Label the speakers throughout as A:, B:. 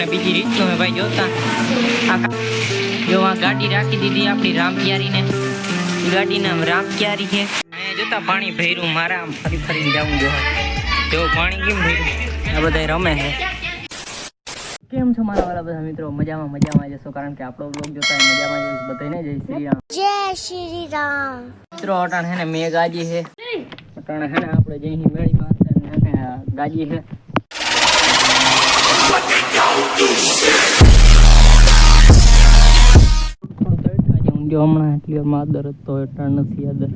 A: તમને બીજી રીતનું હે ભાઈ જોતા. જો આ ગાડી રાખી દીધી આપણી રામપ્યારીને ગાડી નામ રામપ્યારી છે. અહીંયા જોતા પાણી ભર્યું મારા આમ ફરી ફરીને જવું જો જો પાણી કેમ ભર્યું? આ બધા રમે છે. કેમ છો મારા વાળા બધા મિત્રો? મજામાં મજામાં જશો કારણ કે આપણો બ્લોગ જોતા હોય મજામાં જોઈશ બધાને જય શ્રી રામ.
B: જય શ્રી રામ.
A: મિત્રો અટાણ હે ને મેં ગાજી છે. અટાણ હે ને આપણે જઈ મેળી પાસે ને ગાજી છે. જો હમણાં એટલી વારમાં આદર હતો અટાણ નથી આદર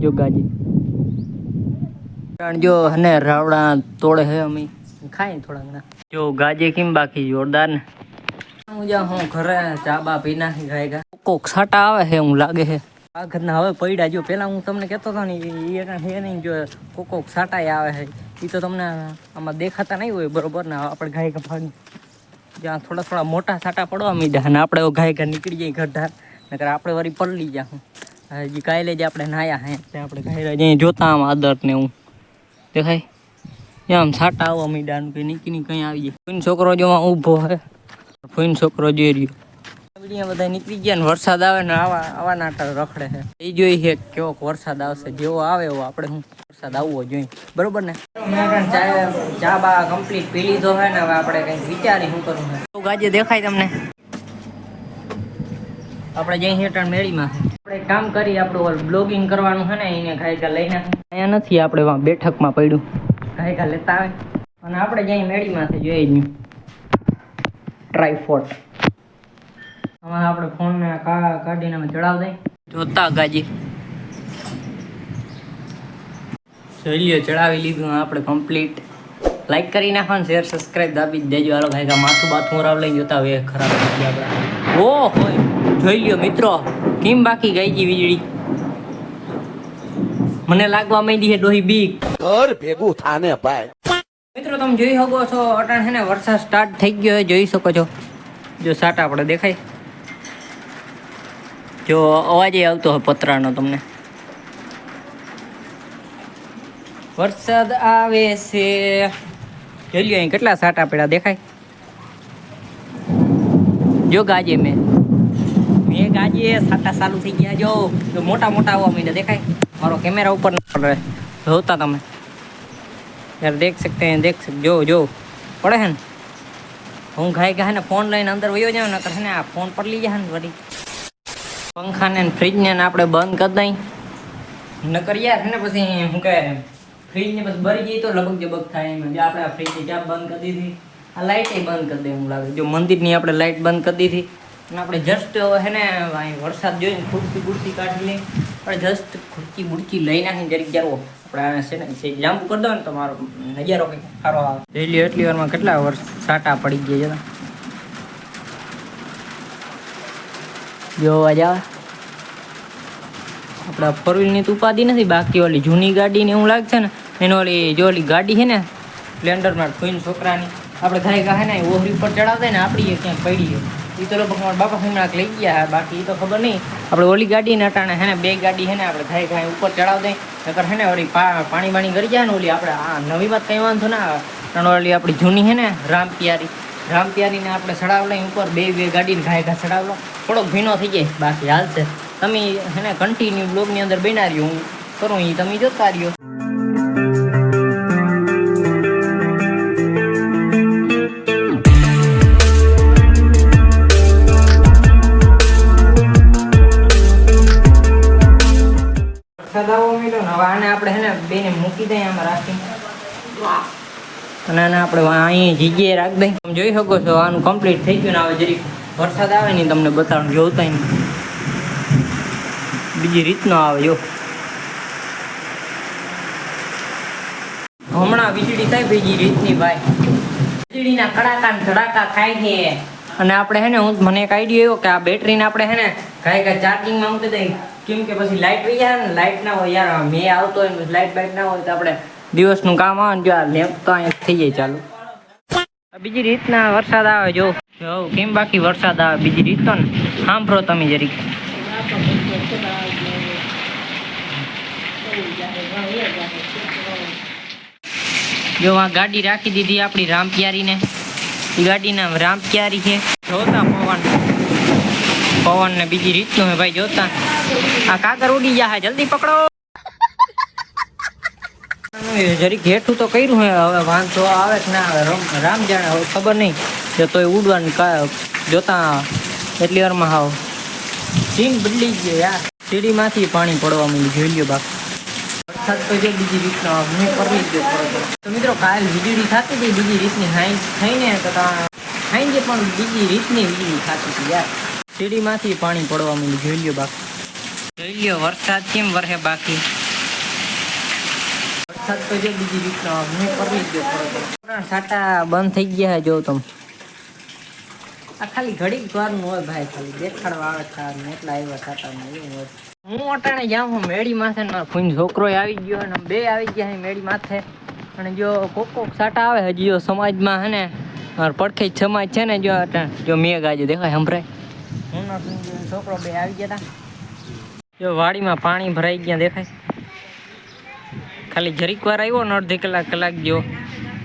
A: જો ગાજી જો હને રાવડા તોડે હે અમે ખાઈ થોડા ઘણા જો ગાજે કેમ બાકી જોરદાર ને હું જા હું ઘરે ચા બા પી નાખી ખાઈ ગા કોક સાટા આવે હે હું લાગે હે આ ઘરના હવે પડ્યા જો પેલા હું તમને કહેતો હતો ને એ હે નહીં જો કોક સાટા આવે છે એ તો તમને આમાં દેખાતા નહીં હોય બરોબર ને આપણે ગાય ભાગ જ્યાં થોડા થોડા મોટા સાટા પડવા મીધા અને આપણે ગાય ઘર નીકળી જાય ઘરધાર નકર આપણે વળી પલળી જાઉં હજી કાલે જ આપણે નાયા હે. એટલે આપણે ઘાયરા જઈએ જોતા આમ આદર ને હું દેખાય? ત્યાં આમ સાટા આવવા મીડા કે નીકળી કંઈ આવી જાય. ફૂન છોકરો જોવા ઊભો હે. ફોઈન છોકરો જોઈ રહ્યો. બીડીયા બધા નીકળી ગયા ને વરસાદ આવે ને આવા આવા નાટા રખડે છે. એ જોઈ છે કેવો વરસાદ આવશે. જેવો આવે એવો આપણે હું વરસાદ આવવો જોઈએ. બરોબર ને? ચા બા કમ્પ્લીટ પી લીધો છે ને, હવે આપણે કંઈક વિચારી શું કરવું છે. ગાજે દેખાય તમને. આપણે જઈ હેઠળ મેળીમાં આપણે કામ કરી આપણું બ્લોગિંગ કરવાનું છે ને, એને ગાયકા લઈને. અહીંયા નથી આપણે બેઠકમાં પડ્યું. ઘાયકા લેતા આવે. અને આપણે જઈ મેળીમાંથી જોઈ જ ટ્રાયફોટ આમાં આપણે ફોન ને કાઢીને અમે ચડાવ દઈ. જોતા ગાજી. જોઈ ચડાવી લીધું આપણે કમ્પ્લીટ લાઈક કરી નાખો ને શેર સબસ્ક્રાઇબ દાબી દેજો. હાલો ભાઈ માથું બાથું ઉરાવ લઈને જોતા હવે ખરાબ ગયા ઓ હોય. જોઈ લ્યો મિત્રો કેમ બાકી ગઈ ગઈ વીજળી? મને લાગવા માંડી છે ડોહી બીક.
C: ઘર ભેગું થાને ભાઈ.
A: મિત્રો તમે જોઈ શકો છો અટાણ છે ને વરસાદ સ્ટાર્ટ થઈ ગયો હોય જોઈ શકો છો. જો સાટા આપણે દેખાય. જો અવાજ આવતો હોય પતરાનો તમને વરસાદ આવે છે જોઈ લ્યો અહીં કેટલા સાટા પડ્યા દેખાય જો ગાજે મેં મેં ગાજે સાટા ચાલુ થઈ ગયા જો જો મોટા મોટા આવવા માંડ્યા દેખાય મારો કેમેરા ઉપર ન પડે જોતા તમે यार देख सकते हैं देख सकते जो जो પડે હે ને હું ઘાય ઘા ને ફોન લઈને અંદર વયો જાઉં નકર હે ને આ ફોન પર લઈ જાય ને વળી પંખાને ફ્રીજને આપણે બંધ કરી દઈ. નકર યાર ને પછી શું કહે, ફ્રીજને પછી બરી જઈએ તો લબક જબક થાય એમ. જે આપણે આ ફ્રીજની ક્યાં બંધ કરી દીધી? આ લાઇટ બંધ કરી દે એવું લાગે. જો મંદિરની આપણે લાઇટ બંધ કરી દીધી અને આપણે જસ્ટ હે ને વરસાદ જોઈને ખુરશી બુરશી કાઢી લઈ આપણે જસ્ટ ખુરશી બુરશી લઈ નાખીને જરીક જારો આપણે છે ને, છે લાંબુ કરી દો ને તમારો નજારો કંઈક સારો આવે. એટલી એટલી વારમાં કેટલા વર્ષ સાટા પડી ગયા છે જોવા જાવ આપણે ફોર વ્હીલની તો ઉપાધિ નથી, બાકી ઓલી જૂની ગાડીને એવું લાગશે ને, એનો ઓલી જો ઓલી ગાડી છે ને, સ્પ્લેન્ડરમાં ફોઈન છોકરાની, આપણે ઘાય ઘા ને ઓહરી ઉપર ચડાવતા ને, આપણી ક્યાંક પડી ગયો. એ તો લોકો મારા બાપા હમણાં લઈ ગયા. બાકી એ તો ખબર નહીં. આપણે ઓલી ગાડી ને અટાણે હે ને, બે ગાડી હે ને, આપણે ઘાય ઘાય ઉપર ચડાવતા નકર હે ને, ઓલી પાણી બાણી કરી જાય ને, ઓલી આપણે આ નવી વાત કંઈ વાંધો ના આવે. ઓલી આપણી જૂની હે ને રામ પિયારી રામ પિયારીને આપણે ચડાવ લઈ ઉપર બે બે ગાડીને ઘાય ઘા ચડાવ લો થોડોક ભીનો થઈ જાય, બાકી હાલશે તમે એને કન્ટિન્યુ બ્લોગની અંદર બનાવ્યું હું. કરું એ તમે જોતા રહ્યો. અને આને આપણે અહીં જગ્યાએ રાખી દઈએ. તમે જોઈ શકો છો, આનું કમ્પ્લીટ થઈ ગયું ને હવે જરીક વરસાદ આવે ને તમને બતાવું જોતા બીજી રીતનો આવે, જો. હમણાં વીજળી થાય બીજી રીતની ભાઈ. વીજળીના કડાકા ધડાકા ખાય છે. અને આપણે હે ને, હું મને એક આઈડિયો એવો કે આ બેટરીને આપણે હે ને કાંઈ કાંઈ ચાર્જિંગમાં મૂકી દઈએ. કેમ કે પછી લાઇટ વહી જાય ને લાઇટ ના હોય યાર, મેં આવતો હોય લાઇટ બાઇટ ના હોય તો આપણે દિવસનું કામ આવે ને જો આ લેમ્પ તો અહીંયા થઈ જાય ચાલુ. આ બીજી રીતના વરસાદ આવે જો. જો કેમ બાકી વરસાદ આવે બીજી રીત તો ને? સાંભળો તમે જરીક. જો આ ગાડી રાખી દીધી આપણી રામપિયારીને. એ ગાડીના રામ ક્યારી છે. જોતા પવન. પવન ને બીજી રીતનું હે ભાઈ જોતા. આ કાકર ઉડી ગયા હે જલ્દી પકડો. જરીક હેઠું તો કર્યું હે હવે વાંધો આવે કે ના આવે. રામ જાણે, હવે ખબર નહીં. જો તોય ઉડવાનું જોતા એટલી વારમાં હાવ. સીન બદલી ગયો યાર સીડીમાંથી પાણી પડવા માંડ્યું. જોઈ લ્યો બાપ. વરસાદ તો જે બીજી રીતનો મેં કરી જ ગયો. તો મિત્રો, કાલ વીજળી થતી હતી. બીજી રીતની હાઈ, થઈને તો હાઈ પણ બીજી રીતની વીજળી થતી હતી યાર. સીડીમાંથી પાણી પડવા માંડ્યું. જોઈ લ્યો બાપ. જોઈ લ્યો, વરસાદ કેમ વરહે બાકી? વરસાદ તો જે બીજી રીતનો હું કરવી જ ગયો થોડો થોડો. છાંટા બંધ થઈ ગયા જો તમે. આ ખાલી ઘડીક દ્વારનું હોય ભાઈ, ખાલી દેખાડવા આવે છે એટલા આવ્યા છાંટા એવું હોય. હું અટાણે જાઉં હું મેળી માથે, ને મારો ફૂઈનો છોકરો આવી ગયો અને બે આવી ગયા છે મેળી માથે. અને જો કોક કોક સાટા આવે, હજી જો સમાજમાં હે ને મારો પડખે જ સમાજ છે ને જો અટાણે. જો મેઘ આજે દેખાય, સંભળાય. હું ને ફૂઈનો છોકરો બે આવી ગયા હતા જો વાડીમાં પાણી ભરાઈ ગયા, દેખાય. ખાલી જરીક વાર આવ્યો ને અડધી કલાક કલાક જેવો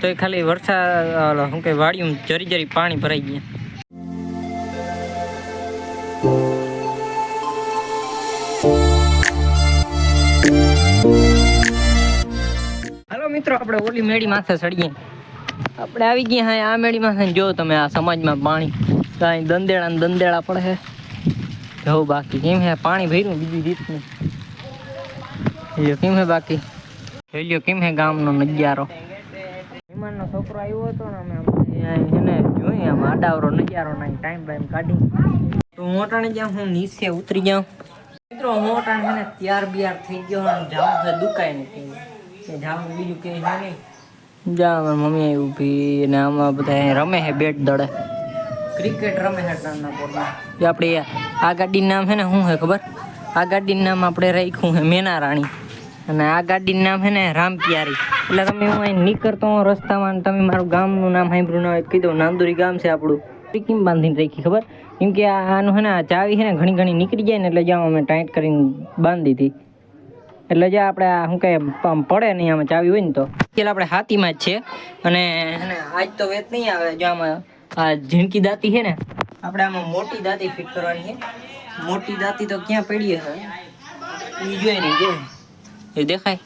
A: તો એ ખાલી વરસાદ ઓલો શું કે વાડીમાં જરી જરી પાણી ભરાઈ ગયા. હાલો મિત્રો, આપણે ઓલી મેળી માથે ચડીએ. આપણે આવી ગયા હા આ મેળી માથે જો તમે આ સમાજમાં પાણી. કાંઈ દંદેડા ને દંદેડા પડે છે. જો બાકી. કેમ હે પાણી ભર્યું બીજી રીતનું. જો કેમ હે બાકી? જોઈ લ્યો, કેમ હે ગામનો નજારો? મહેમાનનો છોકરો આવ્યો હતો ને અમે એને જોઈએ આમ આડાવરો નજારો ના ટાઈમ ટાઈમ કાઢી. તો હું અટાણે જ્યાં હું નીચે ઉતરી જાઉં. મિત્રો, હું અટાણે છે ને ત્યાર બિયાર થઈ ગયો અને જાઉં છે દુકાય નથી કે જાઉં બીજું કે છે નહીં. જા મારી મમ્મી ઊભી ને આમાં બધા રમે છે બેટ દડે. ક્રિકેટ રમે છે ટર્નના પોરમાં આપણે આ ગાડીનું નામ છે ને, શું છે ખબર? આ ગાડીનું નામ આપણે રાખ્યું છે મેના રાણી અને આ ગાડીનું નામ છે ને રામપિયારી. એટલે તમે હું અહીં નીકળતો હું રસ્તામાં તમે મારું ગામનું નામ સાંભળ્યું ના હોય કહી નાંદુરી ગામ છે આપણું. કેમ બાંધીને રાખી ખબર? કેમ કે આનું છે ને ચાવી છે ને, ઘણી ઘણી નીકળી જાય ને, એટલે જ્યાં અમે ટાઈટ કરીને બાંધી હતી. એટલે જે આપણે શું કહે, આમ પડે નહીં આમાં ચાવી હોય ને તો. પેલા આપણે હાથીમાં જ છે. અને આજ તો વેત નહીં આવે, જો આમાં આ ઝીણકી દાંતી છે ને, આપણે આમાં મોટી દાંતી ફિટ કરવાની છે. મોટી દાંતી તો ક્યાં પડી હશે એ નહીં જો એ દેખાય.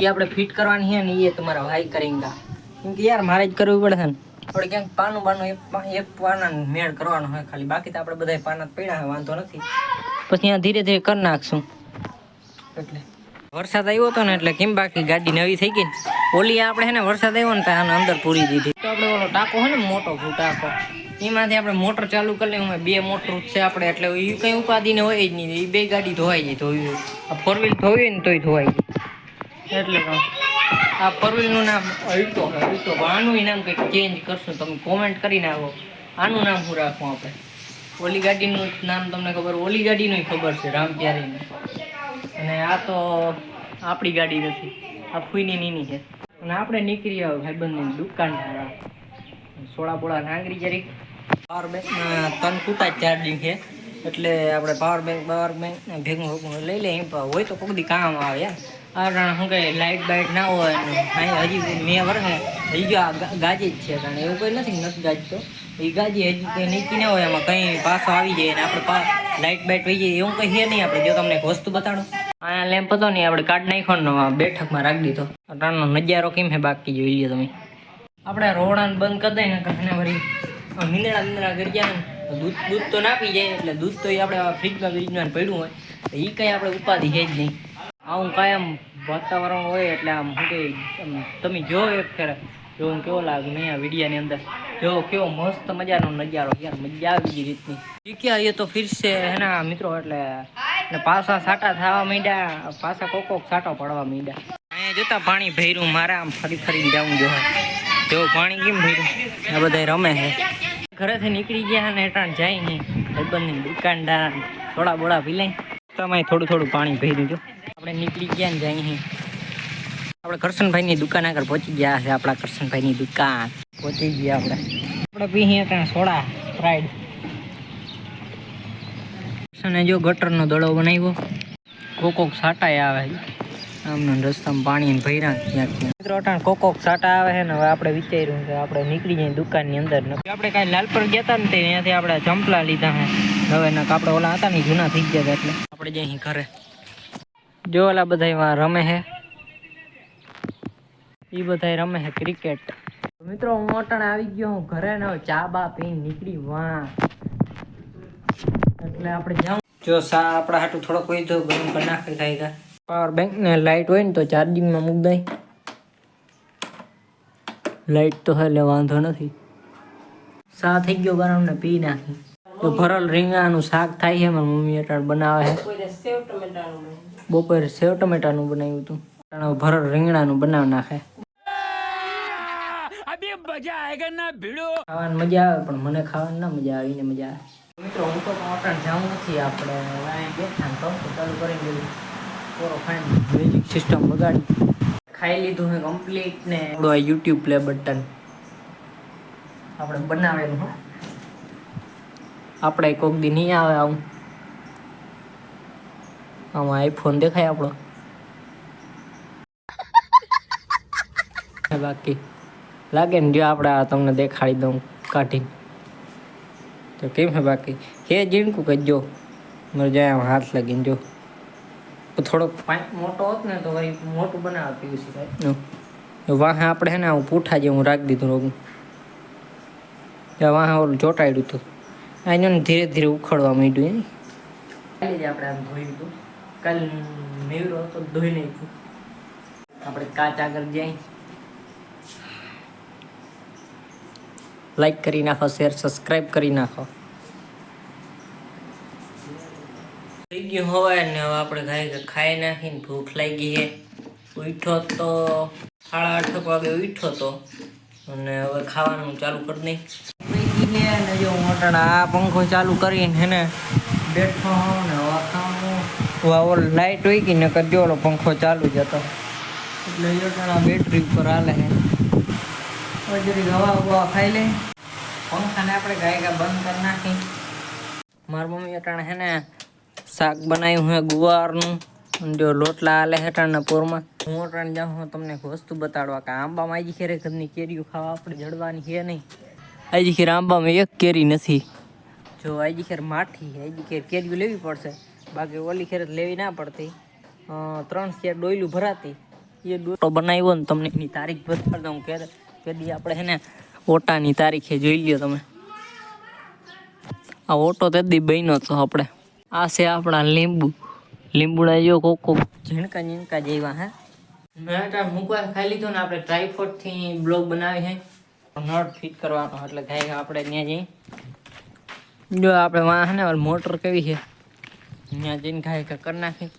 A: એ આપણે ફિટ કરવાની છે ને એ તમારા ભાઈ કરીંગા. કેમ કે યાર મારે જ કરવું પડે છે ને. આપણે ક્યાંક પાનું બાનું એક એક પાના મેળ કરવાનો હોય ખાલી. બાકી તો આપણે બધા પાના જ પડ્યા હોય વાંધો નથી. પછી ત્યાં ધીરે ધીરે કરી નાખશું. એટલે. વરસાદ આવ્યો હતો ને એટલે કેમ બાકી ગાડી નવી થઈ ગઈ ઓલી આપણે છે ને વરસાદ આવ્યો ને તો આને અંદર પૂરી દીધી. તો આપણે ઓલો ટાંકો હોય ને મોટો ટાંકો એમાંથી આપણે મોટર ચાલુ કરી લઈએ બે મોટર છે આપણે, એટલે એ કંઈ ઉપાધિને હોય જ નહીં. એ બે ગાડી ધોવાઈ જાય ધોવી આ ફોર વ્હીલ ધોવી ને તોય ધોવાઈ જાય. એટલે આ ફોર વ્હીલનું નામ અલ્ટો અલ્ટો આનું નામ કંઈક ચેન્જ કરશું, તમે કોમેન્ટ કરીને આવો. આનું નામ શું રાખવું આપણે? ઓલી ગાડીનું નામ તમને ખબર, ઓલી ગાડીનું ખબર છે રામપ્યારીનું અને આ તો આપણી ગાડી નથી, આ ફૂઈની નીની છે. અને આપણે નીકળી આવ્યો ભાઈબંધની દુકાન સોળા બોળા નાંગરી જરીક. પાવર બેંક ત્રણ ફૂટા ચાર્જિંગ છે. એટલે આપણે પાવર બેંક પાવર બેંક ભેગું લઈ લઈએ. હોય તો કોઈ કામ આવે. કારણ શું કહે લાઇટ બાઇટ ના હોય અહીં હજી મેં વર્ષે હજી જો આ ગાજી જ છે કારણ એવું કંઈ નથી નથી ગાજતો. એ ગાજી હજી કંઈ નીચી ના હોય એમાં કંઈ પાછો આવી જાય ને, આપણે લાઇટ બાઇટ વહી જાય, એવું કંઈ છે નહીં. આપણે જો તમને એક વસ્તુ બતાડો. આ લેમ્પ હતો ને આપણે કાઢ નાખ્યો બેઠકમાં રાખી દીધો. અટાણનો નજારો કેમ છે બાકી, જોઈ લ્યો તમે. આપણે રોડાને બંધ કરી દઈએ ને કાંઈ વળી મીંદડા મિંદડા કરી જાય ને દૂધ દૂધ તો ના જાય, એટલે દૂધ તો એ આપણે ફ્રીજમાં ફ્રીજમાં પડ્યું હોય, તો એ કંઈ આપણે ઉપાધિ છે જ નહીં. આવું કાયમ વાતાવરણ હોય એટલે આમ શું કે તમે જો એક ફેર, જો હું કેવો લાગે મેં આ વિડીયાની અંદર. જો કેવો મસ્ત મજાનો નજારો, યાર મજા આવી ગઈ રીતની. શીખ્યા એ તો ફિરશે હેના મિત્રો, એટલે ને પાછા સાટા થવા માંડ્યા, પાછા કોક કોક સાટો પડવા માંડ્યા. અહીંયા જોતા પાણી ભર્યું, મારે આમ ફરી ફરીને જવું. જો જો પાણી કેમ ભર્યું? આ બધા રમે છે. ઘરેથી નીકળી ગયા ને એટાણ જાય નહીં ભાઈબંધની દુકાનદાર થોડા બોડા પી લઈ તમે થોડું થોડું પાણી ભરી દીધું આપણે નીકળી ગયા ને જાય આપણે કરશનભાઈની દુકાન આગળ પહોંચી ગયા છે, આપણા કરશનભાઈની દુકાન. પહોંચી ગયા આપણે. આપણે પી ત્યાં સોડા, ફ્રાઈડ. કરશને જો ગટરનો દડો બનાવ્યો. કોક કોક સાટાય આવે આમના રસ્તામાં પાણી ભર્યા ક્યાંક મિત્રો, અટાણ કોક કોક સાટા આવે છે ને હવે આપણે વિચાર્યું કે આપણે નીકળી જઈએ દુકાનની અંદર. આપણે કાંઈ લાલપર ગયા હતા ને ત્યાંથી આપણે ચંપલા લીધા હે હવે ના આપણે ઓલા હતા ને જૂના થઈ ગયા હતા એટલે. આપણે જઈ ઘરે. જો ઓલા બધા રમે છે. એ બધા રમે છે ક્રિકેટ. મિત્રો, હું અટાણે આવી ગયો હું ઘરે ને ચા બા પી નીકળી વા. એટલે આપણે જાઉં. જો સા આપણા હાટું થોડો કોઈ તો ગરમ કરી નાખી ખાઈ પાવર બેંક ને લાઇટ હોય ને તો ચાર્જિંગમાં મૂક દઈ. લાઇટ તો એટલે વાંધો નથી. સા થઈ ગયો ગરમ ને પી નાખી. તો ભરલ રીંગણાનું શાક થાય છે મારી મમ્મી અટાણ બનાવે છે. બપોરે સેવ ટમેટાનું બનાવ્યું. હતું. ભરલ રીંગણાનું બનાવી નાખે. ખાવાની મજા આવે પણ મને ખાવાની ના મજા આવીને મજા આવે. મિત્રો હું તો અટાણ જાઉં નથી આપણે બેઠા ને ચાલુ કરી ગયું મ્યુઝિક સિસ્ટમ બગાડી ખાઈ લીધું હે કમ્પ્લીટ ને યુટ્યુબ પ્લે બટન આપણે બનાવેલું આપણે કોક દી નહીં આવે આવું. આમાં આઈફોન દેખાય આપણો. બાકી. લાગે ને જો આપણે આ તમને દેખાડી દઉં કાઢીને. તો કેમ હે બાકી? હે જીણકું કહેજો મારે જાય હાથ લાગીને જો. થોડોક પાઇપ મોટો હોત ને તો ભાઈ મોટું બનાવે પીયુસી ભાઈ. વાહે આપણે હે ને હું પૂઠા જેવું રાખી દીધું રોગું ત્યાં વાહે ઓલું ચોંટાડ્યું હતું. અહીંયા ને ધીરે ધીરે ઉખડવા માંડ્યું એ કાલે જ આપણે આમ ધોઈ દીધું કાલ મેવરો હતો ધોઈ નાખ્યું. આપણે કાચ આગળ જાય. લાઈક કરી નાખો શેર સબસ્ક્રાઈબ કરી નાખો. ગયું હોય ને હવે આપણે ખાઈ ખાઈ નાખીને ભૂખ લાગી છે. ઉઠો તો સાડા આઠ વાગે ઉઠ્યો તો. અને હવે ખાવાનું ચાલુ કરી દઈ ને જો મોટા આ પંખો ચાલુ કરીને હે બેઠો ને હવા ખાવાનું લાઈટ હોય ગઈ ને કરજો ઓલો પંખો ચાલુ જ એટલે યોટણા બેટરી ઉપર હાલે હે. હવે જરીક હવા બવા ખાઈ લે. પંખાને આપણે ગાય ગા બંધ કરી નાખી. મારી મમ્મી અટાણે હે ને શાક બનાવ્યું હે ગુવારનું. જો લોટલા આલે હેઠળના પોરમાં. હું અટાણ જાઉં, હું તમને વસ્તુ બતાડવા કે આંબામાં આજી ખેરે ઘરની કેરીઓ ખાવા આપણે જડવાની છે નહીં. આજી ખેર આંબામાં એક કેરી નથી. જો આજી ખેર માઠી છે, આજી ખેર કેરીઓ લેવી પડશે. બાકી ઓલી ખેર લેવી ના પડતી. ત્રણ શેર ડોયલું ભરાતી. એ ડોટો બનાવ્યો ને તમને એની તારીખ બતાડ દઉં. કે કદી આપણે છે ને ઓટાની તારીખે જોઈ લ્યો તમે. આ ઓટો તે દી બન્યો તો આપણે. આ છે આપણા લીંબુ. લીંબુના જો કોકો. ઝીણકા ઝીણકા જેવા હે. મેં મૂકવા ખાઈ લીધો ને આપણે ટ્રાયફોડથી બ્લોગ બનાવી છે. નટ ફિટ કરવાનો એટલે ગાય આપણે ત્યાં જઈ. જો આપણે વાહ ને મોટર કેવી છે? ત્યાં જઈને ગાય કરી નાખી.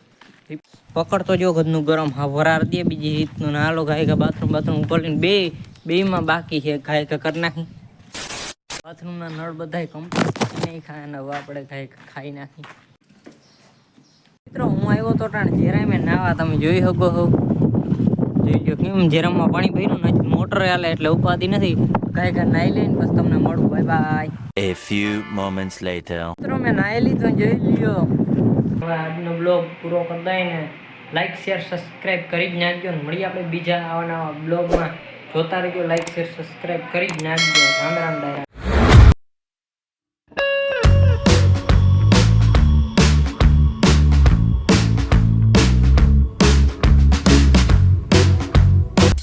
A: પકડતો જો ઘરનું ગરમ હા વરાર દે બીજી રીતનું નાલો ગાયકા બાથરૂમ બાથરૂમ ખોલીને બે બેમાં બાકી છે ગાયકા કરી નાખી. બાથરૂમના નળ બધાય કમ્પ્લીટ નહીં ખાય અને હવે આપણે ખાઈ ખાઈ નાખી મિત્રો હું આવ્યો તો ટાણ જરાય મેં નાવા તમે જોઈ શકો છો. જોઈ લો કેમ જરામાં પાણી ભર્યું નથી મોટર હાલે એટલે ઉપાધિ નથી. કઈ કઈ નાઈ લઈને બસ તમને મળું. Bye bye
D: A few moments later.
A: મિત્રો મેં નાઈ લીધો જોઈ લ્યો. હવે આજનો બ્લોગ પૂરો કરી દઈએ ને. લાઈક શેર સબસ્ક્રાઇબ કરી જ નાખજો ને. મળીએ આપણે બીજા આવા નવા બ્લોગમાં જોતા રહેજો લાઈક શેર સબસ્ક્રાઇબ કરી જ નાખજો. રામ રામ ડાયરા.